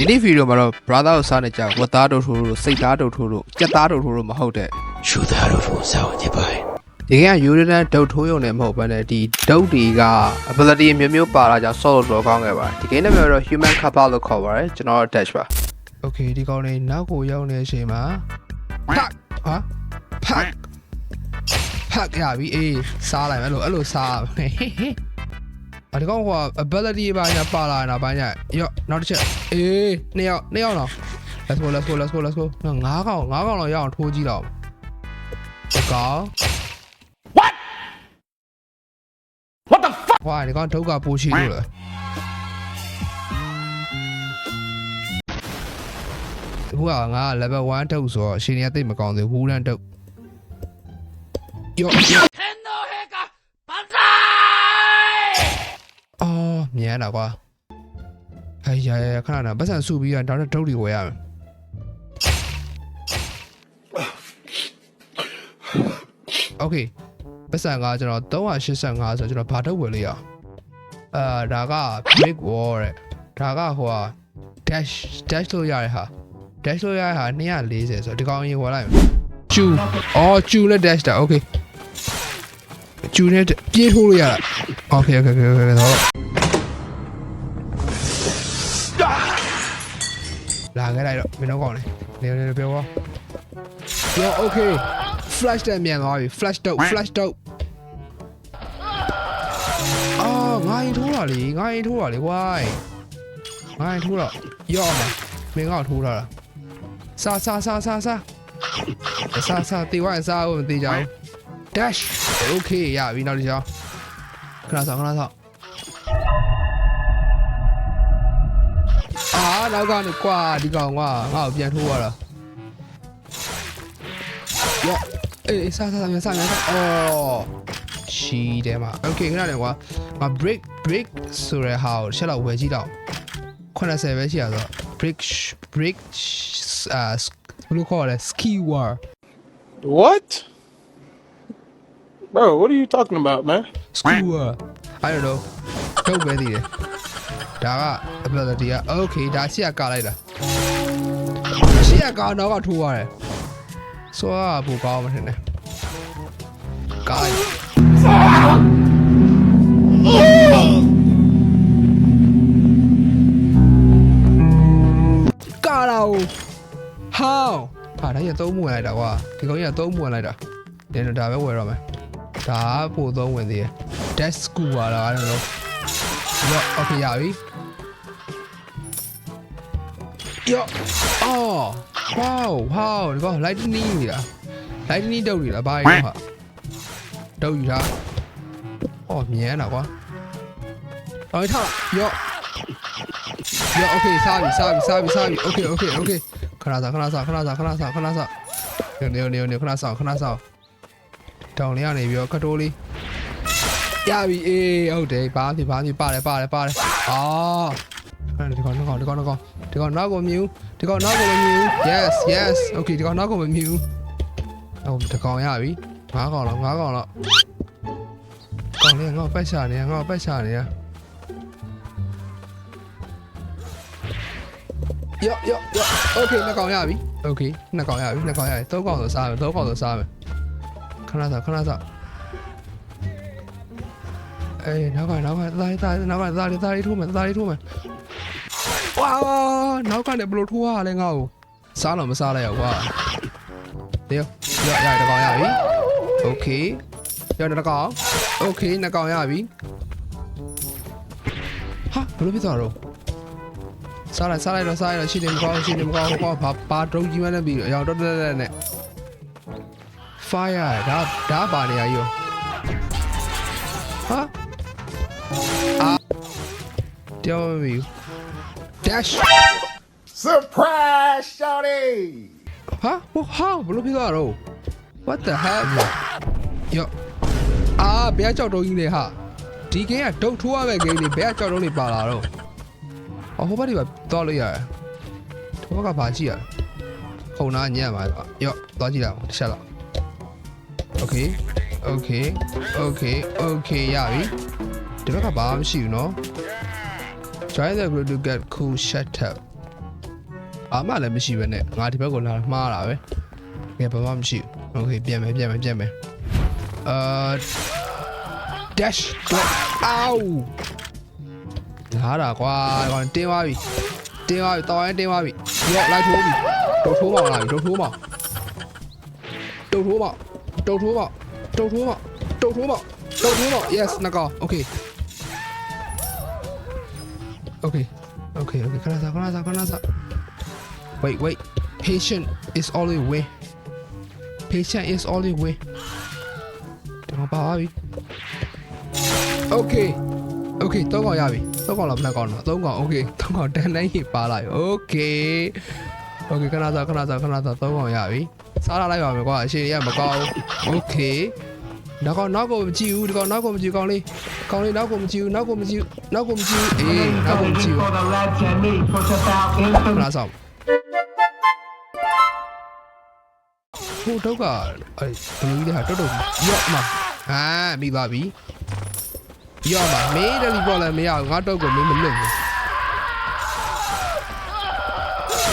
ဒီနေ့ဗီဒီယိုမှာတော့ brother ကိုစားနေကြဝတ်သားတို့ထိုးတို့စိတ်သားတို့ထိုးတို့ကြက်သားတို့ထိုးတို့မဟုတ်တဲ့ရှူသားတို့ကိုစောင့်နေပါဒီကယူရန်ဒုတ်ထိုးရုံနဲ့မဟုတ်ဘဲနဲ့ဒီဒုတ်တွေက ability မျိုးမျိုးပါလာကြောင့် solo တော့ကောင်းခဲ့ပါတယ်ဒီ game နာမည်ကတော့ human kappa လို့ခေါ်ပါတယ်ကျွန်တော် dash ပါ okay ဒီကောင်လေးနောက်ကိုရောက်နေတဲ့အချိန်မှာ pack ဟာ pack pack ရပြီအေးစားလိုက်မယ်အဲ့လိုအဲ့လိုစားမယ်အ ဒီကောင်ဟို ability ဘာညာပါလာတာဘာညာရောနောက်တစ်ချက်အေးနှစ်ယောက်နှစ်ယောက်တော့ let's go let's go let's go let's go ငါးကောင်ငါးကောင်တော့ရအောင်ထိုးကြည့်တော့ဒီကောင် what what the fuck ဟိုဒီကောင်ဒုက္ခပိုးရှိလို့လားအခုကငါ level 1တုပ်ဆိုတော့ရှင်ရသိမကောင်းသေးဘူးဟူရန်တုပ်ယော ယောအော်မြန်တာကွာဟဲ့ရရခဏနာပတ်စံစုပြီးတော့နောက်တုပ်တွေဝယ်ရမယ်โอเคပတ်စံကကျွန်တော်385ဆိုတော့ကျွန်တော်ဘာတုပ်ဝယ်လို့ရအောင်အာဒါက big wall တဲ့ဒါကဟိုက dash dash လို့ရတဲ့ဟာ dash လို့ရတဲ့ဟာ240ဆိုတော့ဒီကောင်ရင်ဝယ်လိုက်မယ်ကျူအော်ကျူနဲ့ dash တာ okay ကျူနဲ့ပြေးထိုးလို့ရတာ okay okay okay okay တော့ ခဲ့လိုက်တော့မင်းတို့ကောင်းလေနေနေပြောပါရော okay flash တက်မြန်သွားပြီ flash တော့ flash တော့အော်ငါရင်ထိုးတာလေငါရင်ထိုးတာလေ why ငါရင်ထိုးတော့ရော့မှာမင်းကောက်ထိုးတာလားစားစားစားစားစားစားစားတေးဝိုင်းစားဖို့မသေးကြဘူး dash okay ရပြီနောက်တစ်ချောင်းခဏဆောင်ခဏဆောင် အာနောက်ကနေကွာဒီကောင်ကငါ့ကိုပြန်ထိုးရတာရော့အေးစားစားစားမြန်စားမြန်စားအော်ရှီးတယ်မှာ okay ခဏလေးကွာငါ break break ဆိုတဲ့ဟာကိုချက်တော့ဝယ်ကြည့်တော့80ပဲရှိရဆိုတော့ break sh- break sh- အာဘယ်လိုခေါ်လဲ ski war What? Bro, what are you talking about, man? skewer I don't know တော့ပဲသေးတယ် ဒါက ability က okay ဒါရှေ့ကကလိုက်တာရှေ့ကကတော့ကထိုးရတယ်ဆိုတော့ဘူကောင်းမှထင်တယ်ကလိုက်ကာလာဟောင်းဟာဒါရသုံးမဝင်လိုက်တာကွာဒီကောင်ကြီးကသုံးမဝင်လိုက်တာဒီတော့ဒါပဲဝယ်တော့မယ်ဒါကပို့သုံးဝင်သေးတယ် desk school ပါလားအဲ့ လိုရော okay ရပြီရောအော် wow wow ဒီကောင် lightning နေတာ lightning တုတ်နေတာဘာရောဟာတုတ်ယူတာအော်မြန်တာကွာအော်ထားရောရော okay စားပြီစားပြီစားပြီစားပြီ okay okay okay ခဏစားခဏစားခဏစားခဏစားခဏစားနေနေနေခဏစားခဏစားတောင်လေးကနေပြီးတော့ကတိုးလေး ရပြီအေးဟုတ်တယ်ဘာဖြစ်ဘာဖြစ်ပါတယ်ပါတယ်ပါတယ်အာအဲ့ဒီကောင်ဒီကောင်ဒီကောင်ဒီကောင်ဒီကောင်နောက်ကိုမြူဒီကောင်နောက်ကိုမမြူ yes yes okay ဒီကောင်နောက်ကိုမမြူဟုတ်ဒီကောင်ရပြီငါးကောင်လောက်ငါးကောင်လောက်ကောင်လေးငါ့ကိုပတ်ချနေငါ့ကိုပတ်ချနေရယောယောယော okay နှစ်ကောင်ရပြီ okay နှစ်ကောင်ရပြီနှစ်ကောင်ရပြီသုံးကောင်ဆိုစားမယ်သုံးကောင်ဆိုစားမယ်ခဏစားခဏစား အေးနောက်ကနောက်ကသားသားနောက်ကသားလေးသားလေးထိုးမယ်သားလေးထိုးမယ်ဝါနောက်ကနေဘလို့ထိုးရလဲငါ့ကိုစားတော့မစားလိုက်ရကွာတေးရရတကောင်ရပြီโอเคရတကောင်โอเคနှစ်ကောင်ရပြီဟာဘလို့ဖြစ်သွားတော့စားလိုက်စားလိုက်တော့စားလိုက်တော့ရှိတယ်မကောင်းရှိတယ်မကောင်းဟောဘာဘာတုံးကြီးမနဲ့ပြီးအရောင်တော့တက်တက်နဲ့ fire ဒါဒါပါနေရကြီးရောဟာအာ တောင်းမီ dash Surprise, Shawty! ဟာဟိုဟာဘလို့ဖြစ်သွားတော့ what the hell ယောအာဘယ်ကကြောက်တုံးကြီးလဲဟာဒီကင်းကဒုတ်ထိုးရမယ့်ဂိမ်းတွေဘယ်ကကြောက်တုံးတွေပါလာတော့အဟိုဘက်တွေပါသွားလို့ရတယ်ထိုးဘက်ကဘာကြည့်ရခုံနာညံ့ပါယောသွားကြည့်လိုက်အောင်တစ်ချက်လောက် Okay okay okay okay ရပြီဒီဘက်ကဘာမှမရှိဘူးเนาะ try the glue to get cool shut up အာမလည်းမရှိပဲနဲ့ငါဒီဘက်ကိုလာမှားတာပဲငါဘာမှမရှိဘူး okay ပြန်မယ်ပြန်မယ်ပြန်မယ်အာ dash drop ow လာတာကွာကောင်တင်းသွားပြီတင်းသွားပြီတောင်းရင်တင်းသွားပြီရောလိုက်ထိုးပြီတုတ်ထိုးမောင်လာပြီတုတ်ထိုးမောင်တုတ်ထိုးမောင်တုတ်ထိုးမောင်တုတ်ထိုးမောင်တုတ်ထိုးမောင်တုတ်ထိုးမောင် yes နကောင် okay okay okay okay ခဏစားခဏစားခဏစား wait wait patient is always way patient is always way တမပါပြီ okay okay တော့ကောင်ရပြီတော့ကောင်လားဘယ်နှကောင်တော့သုံးကောင် okay သုံးကောင်တန်တိုင်းကြီးပါလာပြီ okay okay ခဏစားခဏစားခဏစားသုံးကောင်ရပြီစားလာလိုက်ပါမယ်ကွာအရှင်ရမကောင်းဘူး okay နောက်ကောင်နောက်ကိုမကြည့်ဘူးဒီကောင်နောက်ကိုမကြည့်ကောင်လေးကောင်လေးနောက်ကိုမကြည့်ဘူးနောက်ကိုမကြည့်ဘူးနောက်ကိုမကြည့်ဘူးအေးနောက်ကိုမကြည့်ဘူး for the legend me push about ခ infamy ဏဆောင်ဟိုတော့ကအဲဘလူးလေးဟာတော်တော်ရော့မှာဟာမိပါပြီရော့မှာမင်းတယ်လီပေါ်လည်းမရဘူးငါတော့ကိုမင်းမလွတ်ဘူး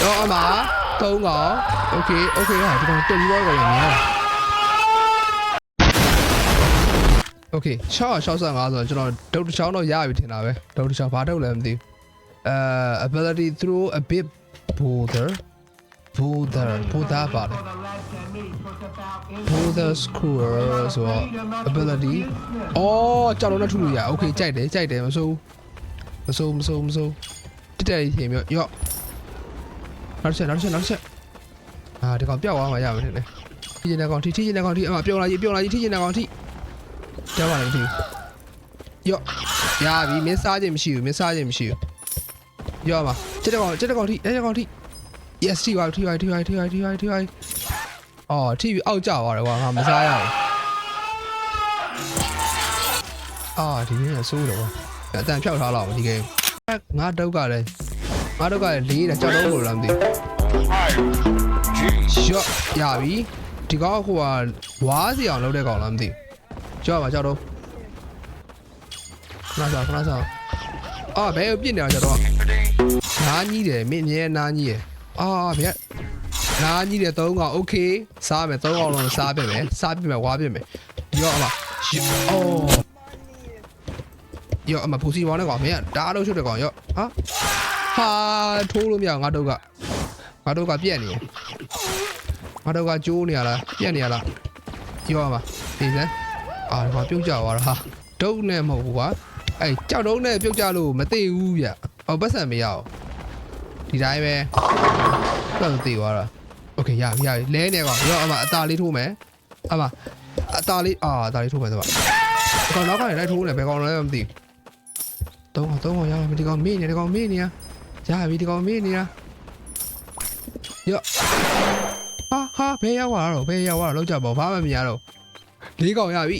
ရော့အမသုံးကောင်โอเคโอเคဟာဒီကောင်တက်ပြီးတော့ကောင်လည်းများ โอเค665ဆိုတော့ကျွန်တော်ဒုတ်တစ်ချောင်းတော့ရပြီထင်တာပဲဒုတ်တစ်ချောင်းဘာဒုတ်လဲမသိဘူး uh ability through a bit boulder boulder boulder ပါလေ boulder skewer ဆိုတော့ ability အော်ကြောက်လုံးနဲ့ထုလို့ရ okay ကြိုက်တယ်ကြိုက်တယ်မဆိုးမဆိုးမဆိုးမဆိုးတက်တက်ရင်မြော့ရော့နောက်တစ်ချက်နောက်တစ်ချက်နောက်တစ်ချက်အာဒီကောင်ပြောက်သွားမှရမယ်ထင်တယ်ထိချင်တဲ့ကောင်ထိထိချင်တဲ့ကောင်ထိအမပြုံးလာကြီးပြုံးလာကြီးထိချင်တဲ့ကောင်ထိ ကြောက်ပါလေမထိဘူးရော့ရပြီမင်းစားခြင်းမရှိဘူးမင်းစားခြင်းမရှိဘူးရောပါတက်တဲ့ကောင်တက်တဲ့ကောင်ထိတက်တဲ့ကောင်ထိ yes ထိပါထိပါထိပါထိပါထိပါထိပါအော်ထိပြီးအောက်ကျသွားတယ်ကွာငါမစားရဘူးအာဒီနေ့ကစိုးတယ်ကွာအတန်ဖြောက်ထားလောက်ဒီကိငါတုတ်ကလည်းငါတုတ်ကလည်းလေးတယ်ကြောက်တော့လို့လားမသိဘူးရော့ရပြီဒီကောင်ကဟိုကဝါးစီအောင်လုပ်တဲ့ကောင်လားမသိဘူး ကြောက်ပါကြောက်တော့ခဏစားခဏစားအာဘယ်ကိုပြစ်နေတာကြောက်တော့ နားကြီးတယ်မင်းအမြဲနားကြီးတယ်အာဗျက်နားကြီးတယ်သုံးကောင်โอเคစားမယ်သုံးကောင်လုံးစားပြမယ်စားပြမယ်ဝါပြမယ်ရောအမအော်ရောအမပူစီဝါနဲ့ကောင်မင်းကဒါအလုပ်ချုပ်တဲ့ကောင်ရောဟာဟာထိုးလို့မရငါတို့ကငါတို့ကပြက်နေငါတို့ကကျိုးနေရလားပြက်နေရလားရောအမဒီစမ်း အာဒီမှာပြုတ်ကြသွားတာဟာဒုတ်နဲ့မဟုတ်ဘူးကွာအဲ့ကြောက်တုံးနဲ့ပြုတ်ကြလို့မသိဘူးဗျဟောပတ်စံမရအောင် ဒီတိုင်းပဲတော့တည်သွားတာโอเคရပြီရပြီလဲနေကောင်ရောအမအตาလေးထိုးမယ်အမအตาလေးအာအตาလေးထိုးမယ်ဆိုတော့ဒီကောင်နောက်ကနေလိုက်ထိုးနေဘယ်ကောင်လဲမသိဘူးသုံးကောင်သုံးကောင်ရပြီဒီကောင်မေ့နေဒီကောင်မေ့နေရရပြီဒီကောင်မေ့နေတာရောဟာဟာဘယ်ရောက်သွားတော့ဘယ်ရောက်သွားတော့လောက်ကြပါဘာမှမရတော့ လေးကောင်ရပြီ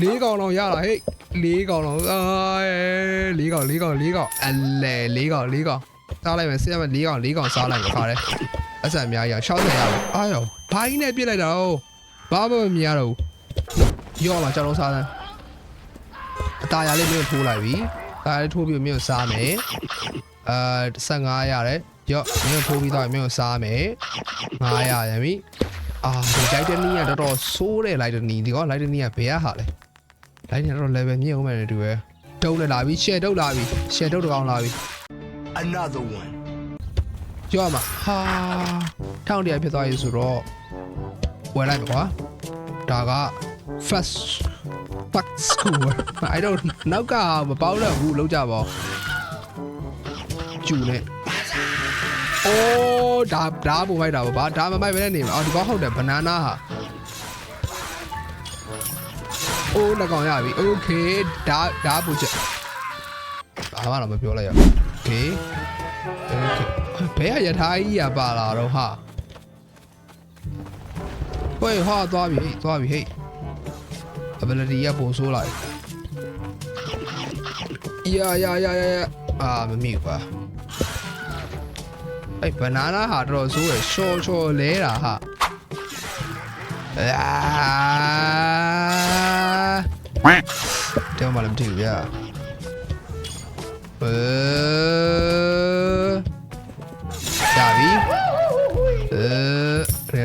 လေးကောင်တော့ရလာဟဲ့လေးကောင်တော့အာလေးကောင်လေးကောင်လေးကောင်အလဲလေးကောင်လေးကောင် စားလိုက်မယ်ဆရာမ၄កောင်၄កောင်စားလိုက်မှာခါတယ်အဆက်အများကြီး60ရအောင်အာယောဘိုင်းနဲ့ပြစ်လိုက်တာတော့ဘာမှမမြင်ရတော့ဘူးရော့မှာကြောက်လုံးစားတယ်အตาရလေးမျိုးထိုးလိုက်ပြီဒါလေးထိုးပြီးမျိုးစားမယ်အာ15ရတယ်ရော့မျိုးထိုးပြီးတော့မျိုးစားမယ်900ရပြီ အာဒီလိုက်တဲ့နီးကတော်တော်ဆိုးတယ်လိုက်တဲ့နီးဒီကောလိုက်တဲ့နီးကဘယ်ဟာလဲလိုက်နေတော့ level မြင့်အောင်မယ်တူပဲတုံးလည်းလာပြီ share တုံးလာပြီ share တုံးတောင်လာပြီ Another one. ကြောက်မှာဟာထောင်းတရားဖြစ်သွားပြီဆိုတော့ဝယ်လိုက်ပါကွာဒါက first fuck school I don't နောက်ကမပေါက်တော့ဘူးလောက်ကြပါကျူနေအိုး ဒါဒါပုံမိုက်တာပါဘာဒါမမိုက်ပဲနဲ့နေမှာအော်ဒီကောဟုတ်တယ် banana ဟာအိုးလက်ကောင်ရပြီ okay ဒါဒါပူချက်ဘာမှတော့မပြောလိုက်ရဘူး okay okay ဘယ်ကရထားကြီးရပါလာတော့ဟာဝေးဟာသွားပြီဟေ့သွားပြီဟေ့ ability ရပုံဆိုးလိုက်ယာယာယာယာအာမမိဘူးပါ အဲ့ banana ဟာတော်တော်ဆိုးရယ်ရှော့ရှော့လဲတာဟာအာတောင်းမလည်းမထီဘူးဗျာအဲရအဲ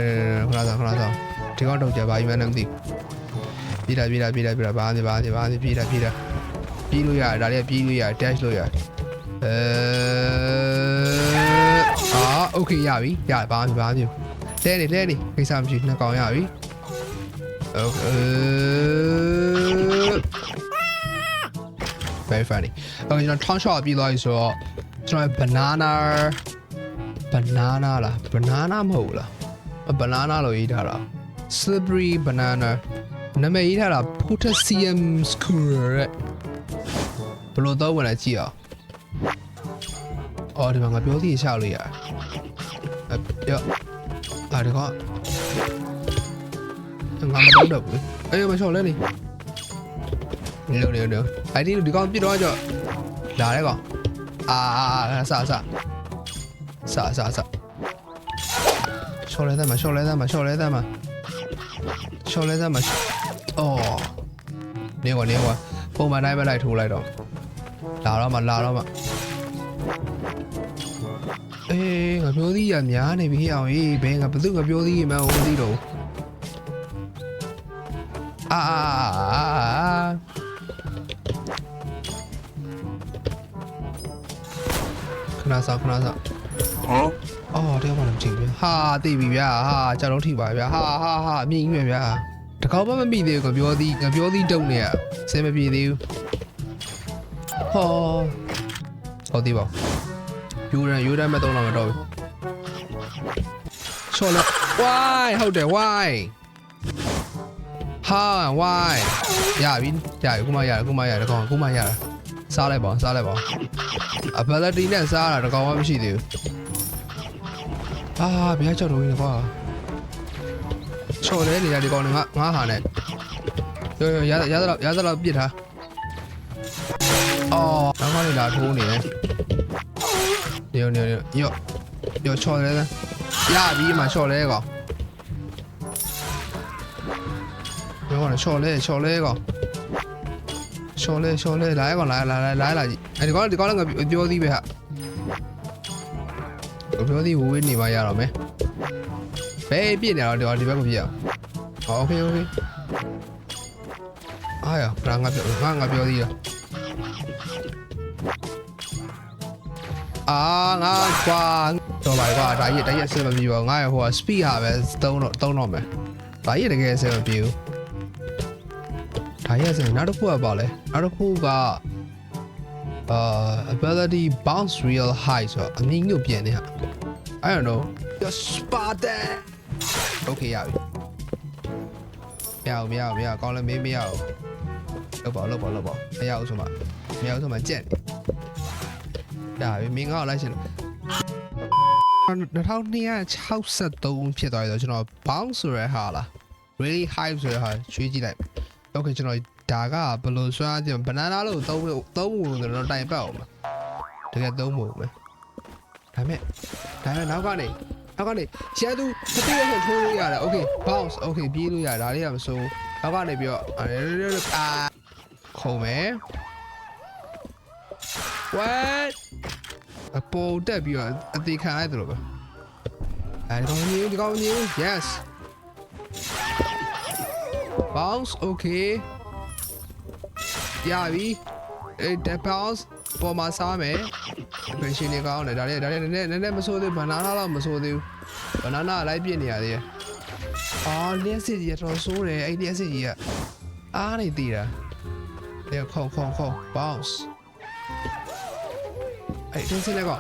ခလာဆောင်ခလာဆောင်ဒီကောင်တော့ကြပါပြီမနဲ့မသိပြေးတာပြေးတာပြေးတာပြေးတာဘာနေဘာနေဘာနေပြေးတာပြေးတာပြေးလို့ရတယ်ဒါလေးပြေးလို့ရတယ် dash လို့ရတယ်အဲ အာโอเคရပြီရဘာမှဘာမှလဲနေလဲနေကိစ္စမရှိနှစ်ကောင်ရပြီโอเค very funny အခုကျွန်တော် town shop ပြီးသွားပြီဆိုတော့ကျွန်တော် banana banana လား banana မဟုတ်ဘူးလား banana လို့ရေးထားတာ slippery banana နာမည်ရေးထားတာ potassium score တဲ့ဘယ်လိုတော့ဝင်လဲကြည့်အောင်အော်ဒီမှာငါပြောသေးရှောက်လို့ရတယ် အဲ့ရောအာဒီကောင်ငါမတော့တော့ဘူးအေးမလျှော့လဲနေနေလို့နေလို့အဲ့ဒီဒီကောင်ပြစ်တော့ကြောလာတဲ့ကောင်အာအာအာဆာဆာဆာဆာဆာလျှော့လဲသားမလျှော့လဲသားမလျှော့လဲသားမလျှော့လဲသားမအော်နေကွာနေကွာပုံမှန်တိုင်းပဲလိုက်ထိုးလိုက်တော့လာတော့မှလာတော့မှ အေးငါပြောသေးရများနေပြီအောင်အေးဘယ်ငါဘသူငါပြောသေးရမှန်းမသိတော့ဘူးအာအာအာခဏစောင့်ခဏစောင့် Huh? အော်တရားမှလည်းမကြည့်ဘူးဟာသိပြီဗျာဟာကြောက်တော့ထိပါဗျာဟာဟာဟာအမြင်ကြီးပဲဗျာတကောက်မှမမိသေးဘူးငါပြောသည်ငါပြောသည်တုံနေရစင်မပြေသေးဘူးဟောဟုတ်သေးပါ ယူရန်ယူရန်မဲ့တော့တော့မတော့ဘူးချော်လက်ဝိုင်းဟုတ်တယ် why ဟာ why ရပြီရပြီခုမှရတယ်ခုမှရတယ်ကောင်းခုမှရတာစားလိုက်ပါစားလိုက်ပါ ability နဲ့စားတာတကောင်မှမရှိသေးဘူးအာဘယ်ကြောက်တော့ရင်းကွာချော်လဲနေတာဒီကောင်တွေငါငါဟာနဲ့ရောရောရရရတော့ရတော့ပြစ်ထားအော်နောက်မှလည်းလာထိုးနေတယ် 요, 요, 요, 요, 요, 초래는 야, 미만 초래 이거. 요거는 초래, 초래 이거. 초래, 초래, 라이 건 라이, 라이, 라이, 라이. 아니, 이거, 이거는 그 묘디 배. 묘디 우인이 많이 알아 매. 배 비냐, 어디 어디 배고 비야. 어, 오케이, 오케이. 아야, 랑가 뼈, 랑가 뼈디야. အာငါကွာတော့ပါကွာဒါကြီးတရက်ဆင်မပြေပါငါရဟိုက speed ဟာပဲသုံးတော့သုံးတော့မယ်ဒါကြီးတကယ်ဆင်မပြေဘူးဒါရက်ဆင်နောက်တစ်ခုကပါလဲနောက်တစ်ခုကအာ ability bounce real high ဆိုတော့အမြင့်ညို့ပြန်နေဟာ I don't know you're Spartan Okay ရပြီမရဘူးမရဘူးမရဘူးကောင်းလည်းမေးမရဘူးလောက်ပါလောက်ပါလောက်ပါမရဘူးဆိုမှမရဘူးဆိုမှကြက်နေ ဒါပြီမင်းငါ့ကိုလိုက်ရှင်2263ဖြစ်သွားပြီဆိုတော့ကျွန်တော် bounce ဆိုရဲဟာလား really high ဆိုရဲဟာရွှေ့ကြည့်လိုက် Okay ကျွန်တော်ဒါကဘယ်လိုဆွမ်းကြည့် banana လို့သုံးဖို့သုံးဖို့ဆိုတော့တိုင်ပတ်အောင်ပါတကယ်သုံးဖို့မယ်ဒါမဲ့ဒါမဲ့နောက်ကနေနောက်ကနေရန်သူမသိရဆိုထိုးလို့ရတယ် okay bounce okay ပြေးလို့ရတယ်ဒါလေးကမစိုးနောက်ကနေပြီးတော့အာခုံမယ် what အပေါ်တက်ပြီးတော့အသေးခံလိုက်တယ်လို့ပဲအဲဒီကောင်ကြီးဒီကောင်ကြီး yes bounce okay ရပြီအဲ bounce ပေါ်မှာစားမယ်ပင်ရှင်နေကောင်းတယ်ဒါလေးဒါလေးနည်းနည်းနည်းနည်းမဆိုးသေးဘနာနာတော့မဆိုးသေးဘူးဘနာနာလိုက်ပြစ်နေရသေးတယ်အော်လျှက်စစ်ကြီးကတော်ဆိုးတယ်အဲ့လျှက်စစ်ကြီးကအားနေသေးတာလေခေါခေါခေါ bounce အဲ့တင်းစလက်ကော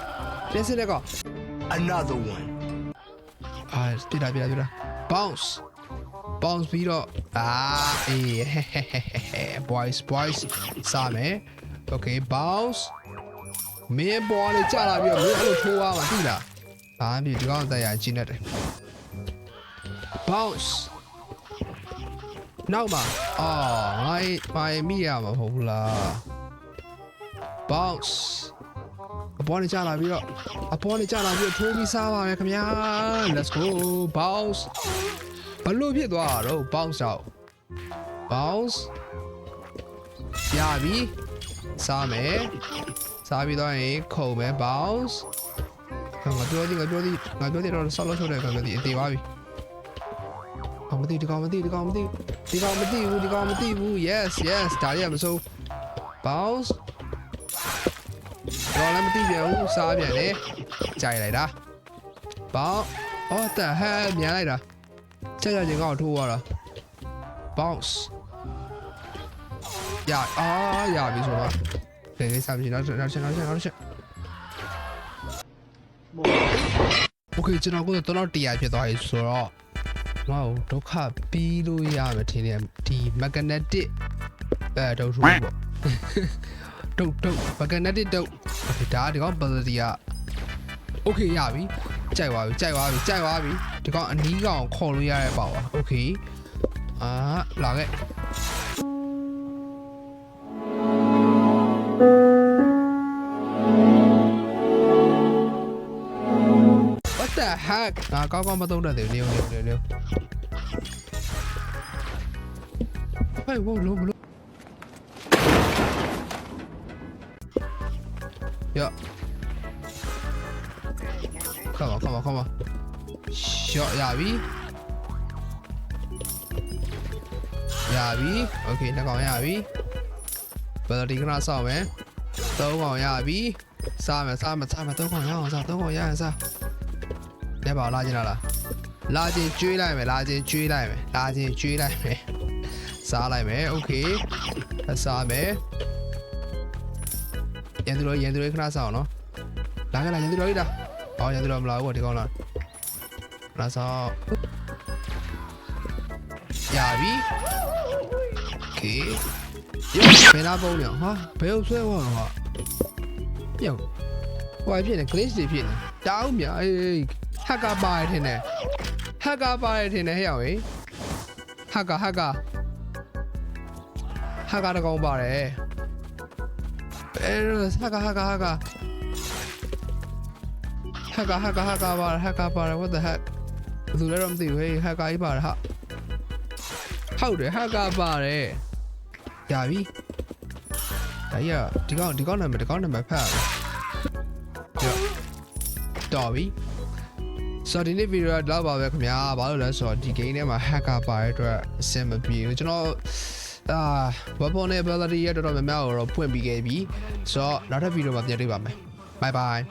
တင်းစလက်ကော Another one. အာပြစ်တာပြစ်တာပြစ်တာ bounce bounce ပြီးတော့အာအေး boys boys စားမယ် okay bounce မင်းပေါ်နေကြလာပြီးတော့မင်းအဲ့လိုထိုးသွားမှာသိလားဘာမှမဖြစ်ဒီကောင်တက်ရကျင်းနေတယ် bounce နောက်မှာအာငါမိုင်မိရမှာမဟုတ်ဘူးလား bounce အ ပေါ်နေကြလာပြီးတော့အပေါ်နေကြလာပြီးတော့ထိုးပြီးစားပါမယ်ခင်ဗျာ let's go bounce ဘလို့ဖြစ်သွားတာတော့ bounce တော့ bounce ရပြီစားမယ်စားပြီးတော့ရင်ခုံမယ် bounce ငါပြောသည်ငါပြောသည်ငါပြောသည်တော့ဆောက်လို့ဆိုတဲ့ကောင်ပြောသည်အသေးပါပြီအမသိဒီကောင်မသိဒီကောင်မသိဒီကောင်မသိဘူးဒီကောင်မသိဘူး yes yes ဒါရီကမစိုး bounce တော့လည်းမသိပြန်ဘူးစားပြန်လေကြိုက်လိုက်တာ bounce အော်တဲ့ဟဲမြန်လိုက်တာချက်ရချင်းကောက်ထိုးသွားတာ bounce ရအာရပြီဆိုတော့ဒီကိစ္စမရှိတော့နောက်ချက်နောက်ချက်နောက်ချက် โอเคကျွန်တော်ကတော့တော့တရားဖြစ်သွားပြီဆိုတော့ငါ့ကိုဒုက္ခပြီးလို့ရမယ်ထင်တယ်ဒီ magnetic အဲဒုတ်ထူပေါ့ ဒုတ်ဒုတ် magnetic ဒုတ်ဒါဒီကောင် ability က okay ရပြီကြိုက်သွားပြီကြိုက်သွားပြီကြိုက်သွားပြီဒီကောင်အနီးကောင်ခေါ်လို့ရတဲ့ပေါ့ပါ okay အာလာခဲ့ What the heck ငါကောင်းကောင်းမသုံးတတ်သေးဘူးနေနေနေနေဟဲ့ဝလုံးဘလုံး Shot ရပြီရပြီ Okay နှစ်ကောင်ရပြီ Ability ခဏစောင့်မယ်သုံးကောင်ရပြီစားမယ်စားမယ်စားမယ်သုံးကောင်ရအောင်စားသုံးကောင်ရအောင်စား လဲပါလာခြင်းလားလာခြင်းကျွေးလိုက်မယ်လာခြင်းကျွေးလိုက်မယ်လာခြင်းကျွေးလိုက်မယ်စားလိုက်မယ်โอเคစားမယ်ရန်သူတို့ရန်သူတို့ခဏစားအောင်နော်လာခဲ့လာရန်သူတို့လေးတာအော်ရန်သူတို့မလာဘူးဒီကောင်လား လာစားရပြီโอเคဘယ်လာပုံးညဟာဘယ်ကိုဆွဲသွားတော့ဟာပြောင်းဟိုဖြစ်နေ glitch တွေဖြစ်နေတောင်းမြအေး ဟက်ကာပါတယ်ထင်တယ်ဟက်ကာပါတယ်ထင်တယ်ဟဲ့ရောက်ဟေးဟက်ကာဟက်ကာဟက်ကာတကောင်ပါတယ်အဲဟက်ကာဟက်ကာဟက်ကာဟက်ကာဟက်ကာဟက်ကာပါတယ်ဟက်ကာပါတယ် what the heck ဘယ်သူလဲတော့မသိဘူးဟေးဟက်ကာကြီးပါတယ်ဟာဟုတ်တယ်ဟက်ကာပါတယ်ရပြီဒါကြီးကဒီကောင်ဒီကောင်နာမည်ဒီကောင်နာမည်ဖတ်ရတယ်တော်ပြီဆိုတော့ဒီနေ့ဗီဒီယိုကတော့ပါပဲခင်ဗျာဘာလို့လဲဆိုတော့ဒီ game ထဲမှာ hacker ပါတဲ့အတွက်အဆင်မပြေဘူးကျွန်တော်အာ weapon ability ရတော်တော်များများကိုတော့ဖွင့်ပြီးခဲ့ပြီဆိုတော့နောက်ထပ်ဗီဒီယိုမှာပြန်တွေ့ပါမယ် bye bye